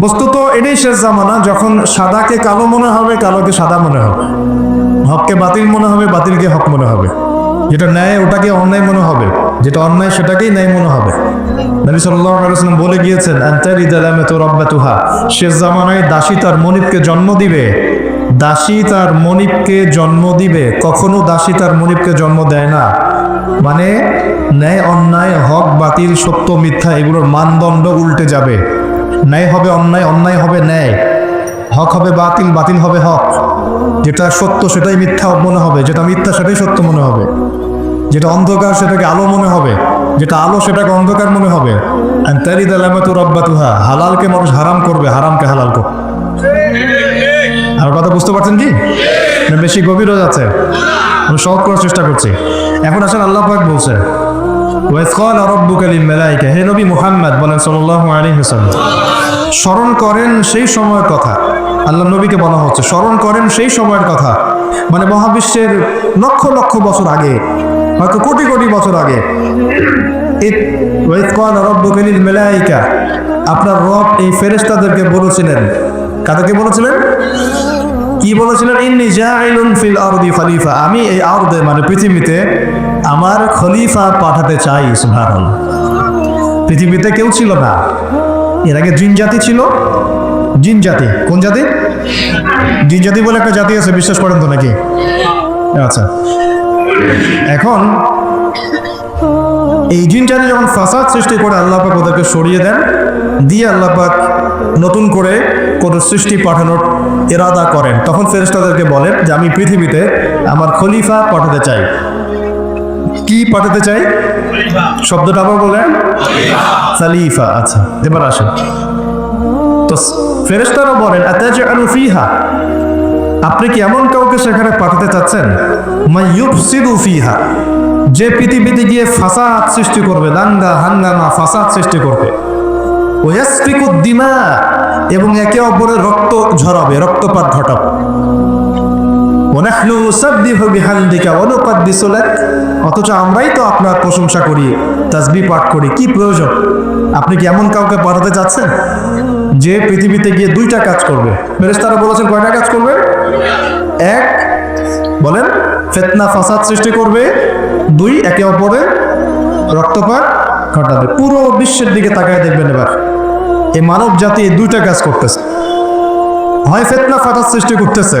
বস্তুত এটাই শেষ জামানা, যখন সাদাকে কালো মনে হবে, কালোকে সাদা মনে হবে। হককে বাতিল মনে হবে, বাতিলকে হক মনে হবে। যেটা ন্যায়, ওটাকে অন্যায় মনে হবে। যেটা অন্যায়, সেটাকেই ন্যায় মনে হবে। নবী ওয়াসাল্লাম বলে গিয়েছেন রব্বাতুহা। শেষ জামানায় দাসী তার মনিবকে জন্ম দিবে। দাসী তার মনিবকে জন্ম দিবে। কখনো দাসী তার মনিবকে জন্ম দেয় না। মানে ন্যায়, অন্যায়, হক, বাতিল, সত্য, মিথ্যা, এগুলোর মানদণ্ড উল্টে যাবে। ন্যায় হবে অন্যায় অন্যায় হবে ন্যায়। হক হবে বাতিল বাতিল হবে হক। যেটা সত্য সেটাই মিথ্যা মনে হবে, যেটা মিথ্যা সেটাই সত্য মনে হবে। যেটা অন্ধকার সেটাকে আলো মনে হবে, যেটা আলো সেটাকে অন্ধকার মনে হবে। হালালকে মানুষ হারাম করবে, হারামকে হালাল করবে। আর কথা বুঝতে পারছেন কি? বেশি গভীর হয়ে যাচ্ছে। আমি সহজ করার চেষ্টা করছি। এখন আসেন আল্লাহ পাক বলছে ওয়াইজ ক্বালা রাব্বুকা লিল মালাইকা, হে নবী মুহাম্মদ বলেন সাল্লাল্লাহু আলাইহি ওয়াসাল্লাম, স্মরণ করেন সেই সময়ের কথা। আল্লাহ নবীকে বলা হচ্ছে, স্মরণ করেন সেই সময়ের কথা। মানে মহাবিশ্বের লক্ষ লক্ষ বছর আগে, হয়তো কোটি কোটি বছর আগে। মালাইকা, আপনার রব এই ফেরেশতাদেরকে বলেছিলেন। কাদেরকে বলেছিলেন? কি বলেছিলেন? ইন্নি জাইলুন ফিল আরদি খলিফা, আমি এই আরদে মানে পৃথিবীতে আমার খলিফা পাঠাতে চাই, সুবহানাল্লাহ। পৃথিবীতে কেউ ছিল না। এর আগে জিন জাতি ছিল। জিন জাতি, কোন জাতি? জিন জাতি বলে একটা জাতি আছে, বিশ্বাস করেন তো নাকি? আচ্ছা। এখন এই জিন জাতি যখন ফাসাদ সৃষ্টি করে আল্লাহ পাক ওদেরকে সরিয়ে দেন, দিয়ে আল্লাহ পাক নতুন করে কোনো সৃষ্টি পাঠানোর ইরাদা করেন। তখন ফেরেশতাদেরকে বলেন যে, আমি পৃথিবীতে আমার খলিফা পাঠাতে চাই। কি পাঠাতে চাই? শব্দটা আবার বলেন। খালিফা আচ্ছা এবার আসেন। তো ফেরেশতারা বলেন, আতাজআলু ফিহা? আপনি কি এমন কাউকে সেখানে পাঠাতে চাচ্ছেন? মাইয়ুফসিদু ফিহা? যে পৃথিবীতে গিয়ে ফাসাদ সৃষ্টি করবে, দাঙ্গা, হাঙ্গামা, ফাসাদ সৃষ্টি করবে। ওয়াসফিকু দিমা, এবং একে অপরের রক্ত ঝরাবে, রক্তপাত ঘটাবে। ওনাহনু সাব্বিহু বিহামদিকা ওয়া নুকদ্দিসু লাক। অথচ আমরাই তো আপনার প্রশংসা করি তাসবিহ পাঠ করি, কি প্রয়োজন? আপনি কি এমন কাউকে পাঠাতে চাচ্ছেন? যে পৃথিবীতে গিয়ে দুইটা কাজ করবে। ফেরেশতারা বলেছেন, কয়টা কাজ করবে? এক, বলেন, ফেতনা ফাসাদ সৃষ্টি করবে। দুই, একে অপরের রক্তপাত ঘটাবে। পুরো বিশ্বের দিকে তাকায় দেখবেন এবার। এই মানব জাতি দুইটা কাজ করতেছে। হয় ফেতনা ফাটার সৃষ্টি করতেছে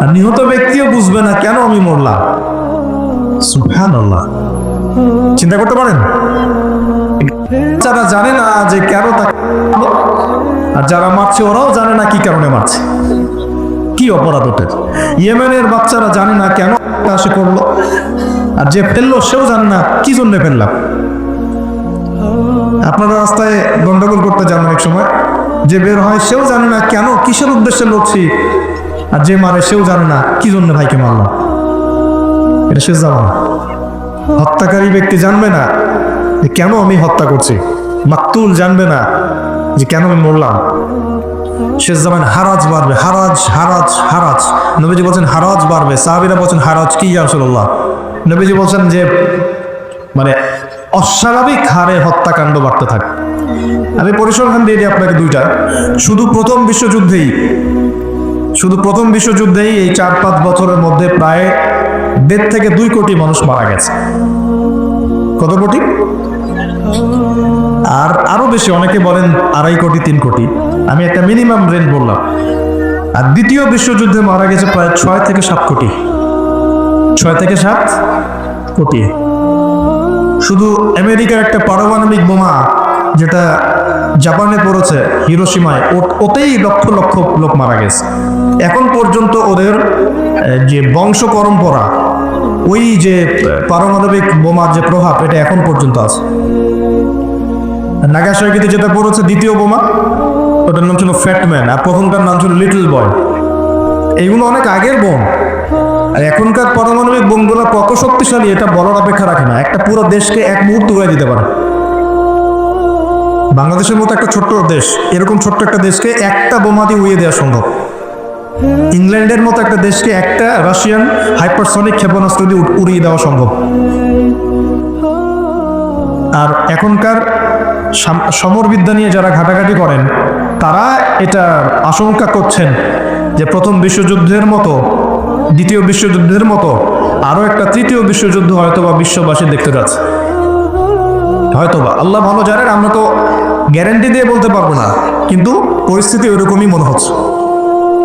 আর নিহত ব্যক্তিও বুঝবে না কেন আমি মরলাম। সুবহানাল্লাহ। চিন্তা করতে পারেন? যারা জানে না যে কেন তাকে আর যারা মারছে, ওরাও জানে না কি কারণে মারছে। কি অপরাধ ওঠে ইয়েমেনের বাচ্চারা জানে না কেন সে করল। আর যে ফেলল, সেও জানে না কি জন্য ফেললাম। আপনারা রাস্তায় গন্ডগোল করতে যান অনেক সময়। যে বের হয়, সেও জানে না কেন কিসের উদ্দেশ্যে লড়ছি আর যে মারে সেও জানে না, কি জন্য ভাইকে মারলাম এটা যাওয়া না হত্যাকারী ব্যক্তি জানবে না যে কেন আমি হত্যা করছি। মাকতুল জানবে না যে কেন আমি মরলাম। শেষ জামান, হারাজ বাড়বে, হারাজ হারাজ হারাজ। নবীজি বলছেন, হারাজ বাড়বে। সাহাবিরা বলছেন, হারাজ কি রাসূলুল্লাহ? নবীজি বলছেন যে মানে অস্বাভাবিক হারে হত্যাকাণ্ড বাড়তে থাকে। আমি পরিসংখ্যান দিয়ে দিই আপনাকে দুইটা। শুধু প্রথম বিশ্বযুদ্ধেই শুধু প্রথম বিশ্বযুদ্ধেই এই চার পাঁচ বছরের মধ্যে প্রায় দেড় থেকে দুই কোটি মানুষ মারা গেছে। কত কোটি? আর আরও বেশি, অনেকে বলেন আড়াই কোটি, তিন কোটি। আমি একটা মিনিমাম রেঞ্জ বললাম। আর দ্বিতীয় বিশ্বযুদ্ধে মারা গেছে প্রায় ছয় থেকে সাত কোটি। ছয় থেকে সাত কোটি। শুধু আমেরিকার একটা পারমাণবিক বোমা যেটা জাপানে পড়েছে হিরোসীমায় ওতেই লক্ষ লক্ষ লোক মারা গেছে। এখন পর্যন্ত ওদের যে বংশ পরম্পরা, ওই যে পারমাণবিক বোমার যে প্রভাব, এটা এখন পর্যন্ত আছে। নাগাসাকিতে যেটা পড়েছে, দ্বিতীয় বোমা, ওটার নাম ছিল ফ্যাটম্যান আর প্রথমটার নাম ছিল লিটল বয় এইগুলো অনেক আগের বোম। আর এখনকার পারমাণবিক বোমগুলো কত শক্তিশালী, এটা বলার অপেক্ষা রাখে না। একটা পুরো দেশকে এক মুহূর্ত উড়ে দিতে পারে। বাংলাদেশের মতো একটা ছোট্ট দেশ, এরকম ছোট্ট একটা দেশকে একটা বোমা দিয়ে উড়িয়ে দেওয়া সম্ভব। ইংল্যান্ডের মতো একটা দেশকে একটা রাশিয়ান হাইপারসনিক ক্ষেপণাস্ত্র দিয়ে উড়িয়ে দেওয়া সম্ভব। আর এখনকার সমরবিদ্যা নিয়ে যারা ঘাটাঘাটি করেন, তারা এটা আশঙ্কা করছেন যে প্রথম বিশ্বযুদ্ধের মতো, দ্বিতীয় বিশ্বযুদ্ধের মতো, আরও একটা তৃতীয় বিশ্বযুদ্ধ হয়তো বা বিশ্ববাসী দেখতে যাচ্ছে। হয়তো বা আল্লাহ ভালো জানেন, আমরা তো গ্যারেন্টি দিয়ে বলতে পারব না, কিন্তু পরিস্থিতি ওইরকমই মনে হচ্ছে।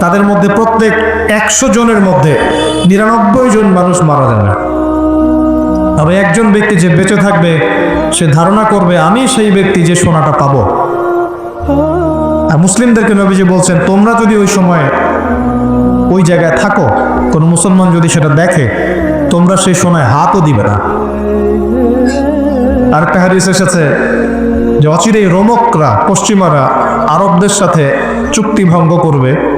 তাদের মধ্যে প্রত্যেক একশো জনের মধ্যে নিরানব্বই জন মানুষ মারা যাবে তবে একজন ব্যক্তি যে বেঁচে থাকবে, সে ধারণা করবে, আমি সেই ব্যক্তি যে সোনাটা পাবো। আর মুসলিমদেরকে নবীজি বলছেন, তোমরা যদি ওই সময় ওই জায়গায় থাকো, কোনো মুসলমান যদি সেটা দেখে, তোমরা সেই সোনায় হাতও দিবে না। আরেকটা হাদিস এসেছে যে অচিরেই রোমকরা, পশ্চিমারা আরবদের সাথে চুক্তি ভঙ্গ করবে।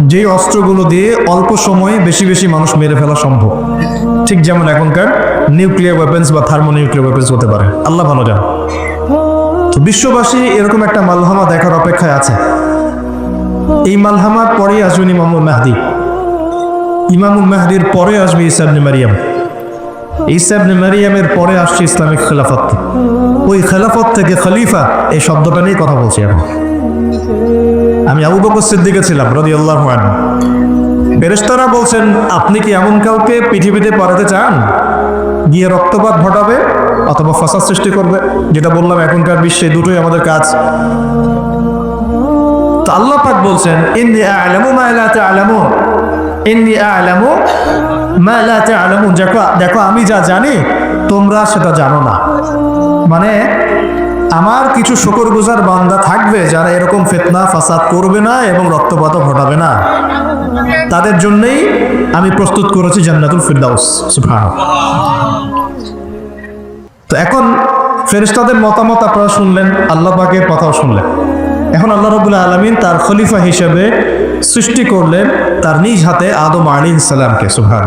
যেই অস্ত্রগুলো দিয়ে অল্প সময়ে বেশি বেশি মানুষ মেরে ফেলা সম্ভব। ঠিক যেমন এখনকার নিউক্লিয়ার ওয়েপেন্স বা থার্মো নিউক্লিয়ার ওয়েপেন্স হতে পারে। আল্লাহ ভালো জানেন তো বিশ্ববাসী এরকম একটা মালহামা দেখার অপেক্ষায় আছে। এই মালহামার পরেই আসবেন ইমামুল মাহদি। ইমামুল মাহদির পরে আসবে ইসাবনে মারিয়াম। ইসাবনে মারিয়ামের পরে আসছে ইসলামিক খেলাফত। ওই খেলাফত থেকে খলিফা এই শব্দটা নিয়ে কথা বলছি এখন। আমি আবু বকর সিদ্দিকে ছিলাম রদি আল্লাহ বেরেস্তারা বলছেন, আপনি কি এমন কাউকে পৃথিবীতে পাঠাতে চান? গিয়ে রক্তপাত ঘটাবে অথবা ফাসাদ সৃষ্টি করবে? যেটা বললাম, এখনকার বিশ্বে দুটোই আমাদের কাজ। তো আল্লাহ পাক বলছেন, ইন্নি আ'লামু মা লা তা'লামুন। ইন্নি আ'লামু মা লা তা'লামুন। দেখো দেখো, আমি যা জানি, তোমরা সেটা জানো না। মানে আমার কিছু শুকর গুজার বান্দা থাকবে যারা এরকম ফিতনা, ফাসাদ করবে না এবং রক্তপাত ঘটাবে না। তাদের জন্যই আমি প্রস্তুত করেছি জান্নাতুল ফিরদাউস। তো এখন ফেরিস্তাদের মতামত আপনারা শুনলেন, আল্লাহ পাকের কথাও শুনলেন। এখন আল্লাহ রবুল্লা আলমিন তার খলিফা হিসেবে সৃষ্টি করলেন, তার নিজ হাতে আদম আলী ইসালামকে সুহান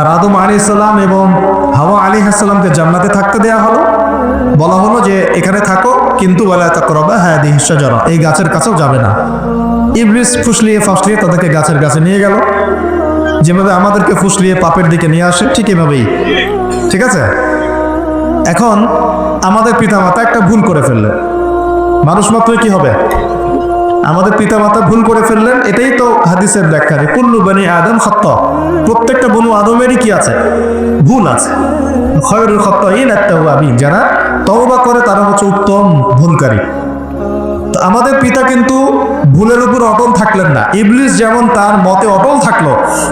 আর আদম আলী ইসলাম এবং হাওয়া আলী হাসালামকে জান্নাতে থাকতে দেয়া হলো। বলা হলো যে, এখানে থাকো, কিন্তু বলা তাকরবা হ্যাঁ দিহিসা জরা এই গাছের কাছেও যাবে না। ইবলিস ফুসলিয়ে ফাসলিয়ে তাদেরকে গাছের কাছে নিয়ে গেল। যেভাবে আমাদেরকে ফুসলিয়ে পাপের দিকে নিয়ে আসে, ঠিক এভাবেই। ঠিক আছে? এখন আমাদের পিতামাতা একটা ভুল করে ফেললে মানুষ মাত্রই কি হবে? আমাদের পিতা মাতা ভুল করে ফেললেন, এটাই তো হাদিসের ব্যাখ্যা কুল্লু বানি আদম খত্ত। প্রত্যেকটা বনু আদমেরই কি আছে? ভুল আছে। খয়রুল খত্ত ইন আবিন যারা তওবা করে, তারা হচ্ছে উত্তম ভুলকারী। তো আমাদের পিতা কিন্তু ভুলের উপর অটল থাকলেন না। ইবলিস যেমন তার মতে অটল থাকল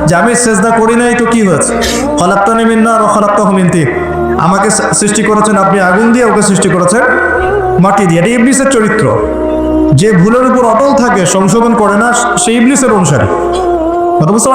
যে, আমি সেজদা করি নাই তো কি হয়েছে? খলাপ্তানি মিন্না আর খলাপ্তা হুমিন্তি আমাকে সৃষ্টি করেছেন আপনি আগুন দিয়ে, ওকে সৃষ্টি করেছেন মাটি দিয়ে। এটা ইবলিসের চরিত্র। যে ভুলের উপর অটল থাকে সংশোধন করে না সেই ইবলিসের অনুসারে কথা বুঝতে?